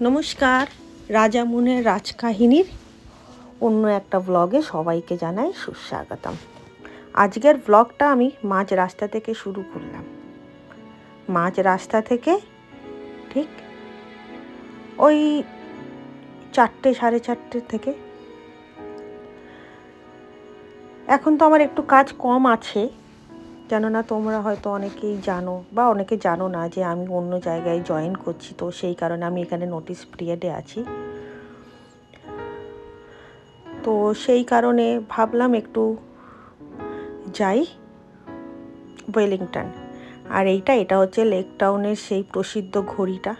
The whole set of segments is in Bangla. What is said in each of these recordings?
নমস্কার, রাজা রাজামুনের রাজকাহিনীর অন্য একটা ব্লগে সবাইকে জানাই সুস্বাগতম। আজকের ব্লগটা আমি মাঝ রাস্তা থেকে শুরু করলাম। মাঝ রাস্তা থেকে ঠিক ওই চারটে, সাড়ে চারটে থেকে। এখন তো আমার একটু কাজ কম আছে। কেননা তোমরা হয়তো অনেকেই জানো বা অনেকে জানো না যে আমি অন্য জায়গায় জয়েন করছি, তো সেই কারণে আমি এখানে নোটিস পিরিয়ডে আছি। তো সেই কারণে ভাবলাম একটু যাই ওয়েলিংটন আর এইটা, এটা হচ্ছে লেক টাউনের সেই প্রসিদ্ধ ঘড়িটা।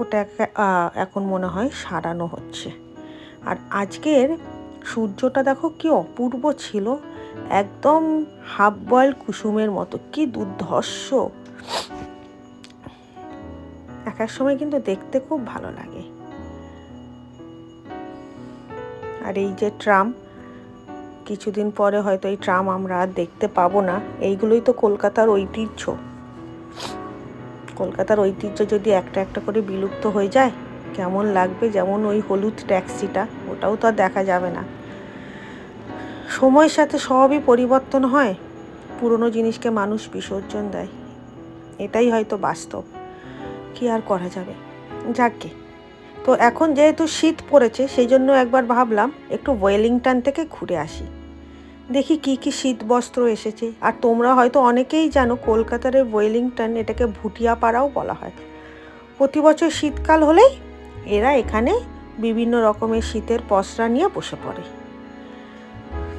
ওটা এখন মনে হয় সারানো হচ্ছে। আর আজকের সূর্যটা দেখো কি অপূর্ব ছিল। একদম হাফ বয়েল কুসুমের মতো। কি দুর্ধর্ষ। এক এক সময় কিন্তু দেখতে খুব ভালো লাগে। আর এই যে ট্রাম, কিছুদিন পরে হয়তো এই ট্রাম আমরা আর দেখতে পাবো না। এইগুলোই তো কলকাতার ঐতিহ্য। কলকাতার ঐতিহ্য যদি একটা একটা করে বিলুপ্ত হয়ে যায়, কেমন লাগবে যেমন ওই হলুদ ট্যাক্সিটা, ওটাও তো আর দেখা যাবে না। সময়ের সাথে সবই পরিবর্তন হয়। পুরনো জিনিসকে মানুষ বিসর্জন দেয়। এটাই হয়তো বাস্তব। কি আর করা যাবে? যাকে তো এখন যেহেতু শীত পড়েছে সেই জন্য একবার ভাবলাম একটু ওয়েলিংটন থেকে ঘুরে আসি। দেখি কি কি শীত বস্ত্র এসেছে। আর তোমরা হয়তো অনেকেই জানো, কলকাতার ওয়েলিংটন এটাকে ভুটিয়া পাড়াও বলা হয়। প্রতি বছর শীতকাল হলেই এরা এখানে বিভিন্ন রকমের শীতের পসরা নিয়ে বসে পড়ে।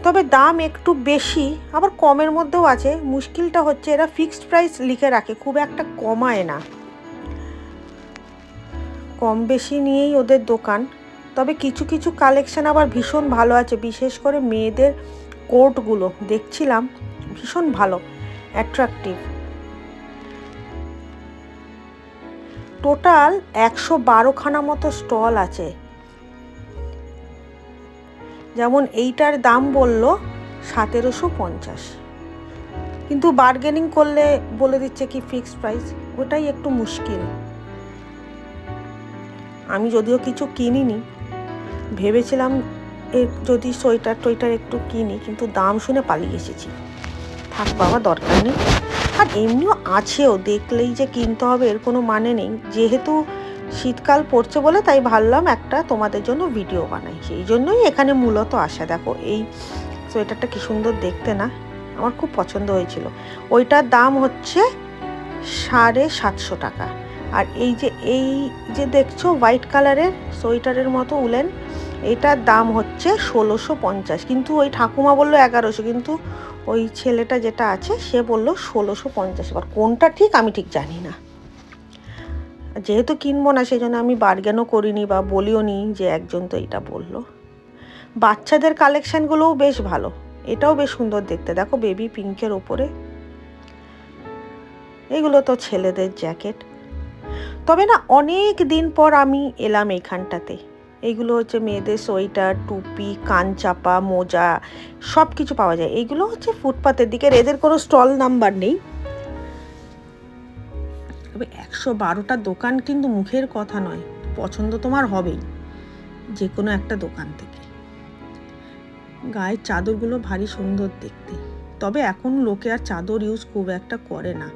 তবে দাম একটু বেশি, আবার কমের মধ্যেও আছে। মুশকিলটা হচ্ছে এরা ফিক্সড প্রাইস লিখে রাখে, খুব একটা কমায় না। কম বেশি নিয়েই ওদের দোকান। তবে কিছু কিছু কালেকশান আবার ভীষণ ভালো আছে, বিশেষ করে মেয়েদের কোটগুলো। দেখছিলাম, ভীষণ ভালো অ্যাট্রাকটিভ টোটাল একশো বারোখানা মতো স্টল আছে। যেমন এইটার দাম বলল সতেরোশো পঞ্চাশ। কিন্তু বার্গেনিং করলে বলে দিচ্ছে কি ফিক্সড প্রাইস ওটাই একটু মুশকিল। আমি যদিও কিছু কিনিনি, ভেবেছিলাম এর যদি সোয়েটার টোয়েটার একটু কিনি, কিন্তু দাম শুনে পালিয়ে এসেছি। থাক বাবা, দরকার নেই। আর এমনিও আছেও, দেখলেই যে কিনতে হবে, এর কোনো মানে নেই। যেহেতু শীতকাল পড়ছে বলে তাই ভাবলাম একটা তোমাদের জন্য ভিডিও বানাই। সেই জন্যই এখানে মূলত আসা। দেখো, এই সোয়েটারটা কি সুন্দর দেখতে না? আমার খুব পছন্দ হয়েছিল। ওইটার দাম হচ্ছে সাড়ে সাতশো টাকা। আর এই যে এই যে দেখছ হোয়াইট কালারের সোয়েটারের মতো উলেন, এটার দাম হচ্ছে ষোলোশো পঞ্চাশ। কিন্তু ওই ঠাকুমা বলল এগারোশো, কিন্তু ওই ছেলেটা যেটা আছে সে বলল ষোলোশো পঞ্চাশ। এবার কোনটা ঠিক আমি ঠিক জানি না। যেহেতু কিনবো না, সেই জন্য আমি বার্গেনও করিনি বা বলিও নি যে একজন তো এটা বলল। বাচ্চাদের কালেকশানগুলোও বেশ ভালো, এটাও বেশ সুন্দর দেখতে। দেখো বেবি পিঙ্কের ওপরে। এগুলো তো ছেলেদের জ্যাকেট তবে না, অনেক দিন পর আমি এলাম এইখানটাতে এইগুলো হচ্ছে মেয়েদের সোয়েটার, টুপি, কান চাপা, মোজা সব কিছু পাওয়া যায়। এইগুলো হচ্ছে ফুটপাতের দিকের এদের কোনো স্টল নাম্বার নেই। তবে একশো বারোটা দোকান কিন্তু মুখের কথা নয়, পছন্দ তোমার হবেই যে কোনো একটা দোকান থেকে। গায়ের চাদরগুলো ভারী সুন্দর দেখতে, তবে এখন লোকে আর চাদর ইউজ খুব একটা করে না।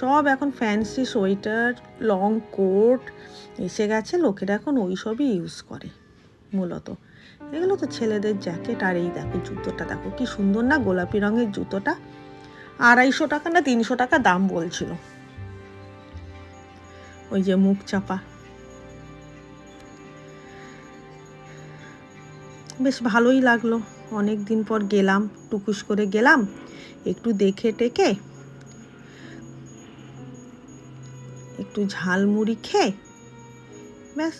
সব এখন ফ্যান্সি সোয়েটার লং কোট এসে গেছে, লোকেরা এখন ওই সবই ইউজ করে, মূলত। এগুলো তো ছেলেদের জ্যাকেট আর এই দেখো জুতোটা, দেখো কি সুন্দর না গোলাপি রঙের জুতোটা। আড়াইশো টাকা না তিনশো টাকা দাম বলছিল। ওই যে মুখ চাপা। বেশ ভালোই লাগল। অনেক দিন পর গেলাম, টুকুস করে গেলাম, একটু দেখে টেকে, একটু ঝালমুড়ি খেয়ে, ব্যাস,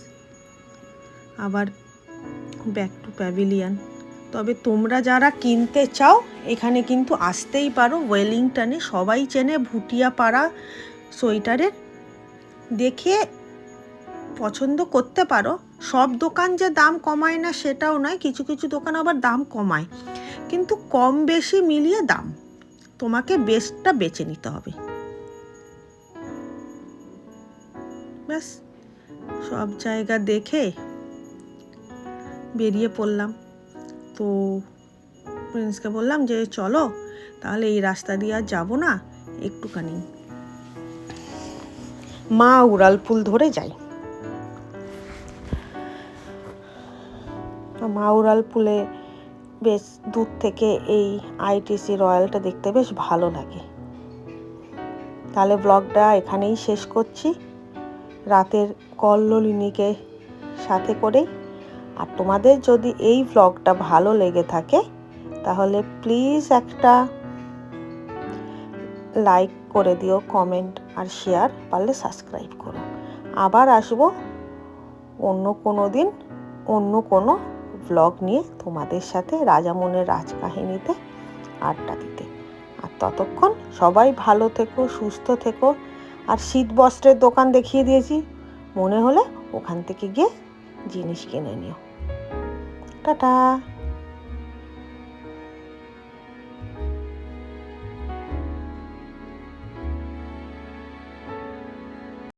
আবার ব্যাক টু প্যাভিলিয়ান তবে তোমরা যারা কিনতে চাও, এখানে কিন্তু আসতেই পারো ওয়েলিংটনে সবাই চেনে ভুটিয়া পাড়া সোয়েটারের দেখে পছন্দ করতে পারো। সব দোকান যে দাম কমায় না সেটাও নয়, কিছু কিছু দোকান আবার দাম কমায়। কিন্তু কম বেশি মিলিয়ে দাম, তোমাকে বেস্টটা বেছে নিতে হবে। ব্যাস, সব জায়গা দেখে বেরিয়ে পড়লাম। তো প্রিন্সকে বললাম যে, চলো, তাহলে এই রাস্তা দিয়ে আর যাব না, একটুখানি মা উড়াল ফুল ধরে যাই মা উড়াল ফুলে বেশ দূর থেকে এই আইটিসি রয়্যালটা দেখতে বেশ ভালো লাগে। তাহলে ব্লগটা এখানেই শেষ করছি। রাতের কল্লোলিনীকে সাথে করেই। আর তোমাদের যদি এই ব্লগটা ভালো লেগে থাকে, তাহলে প্লিজ একটা লাইক করে দিও, কমেন্ট আর শেয়ার পারলে সাবস্ক্রাইব করো। আবার আসব অন্য কোনো দিন, অন্য কোনো ব্লগ নিয়ে তোমাদের সাথে রাজামনের রাজকাহিনীতে আড্ডা দিতে। আর ততক্ষণ সবাই ভালো থেকো, সুস্থ থেকো। আর শীত বস্ত্রের দোকান দেখিয়ে দিয়েছি। মনে হলে ওখান থেকে গিয়ে জিনিস কিনে নিও। টাটা!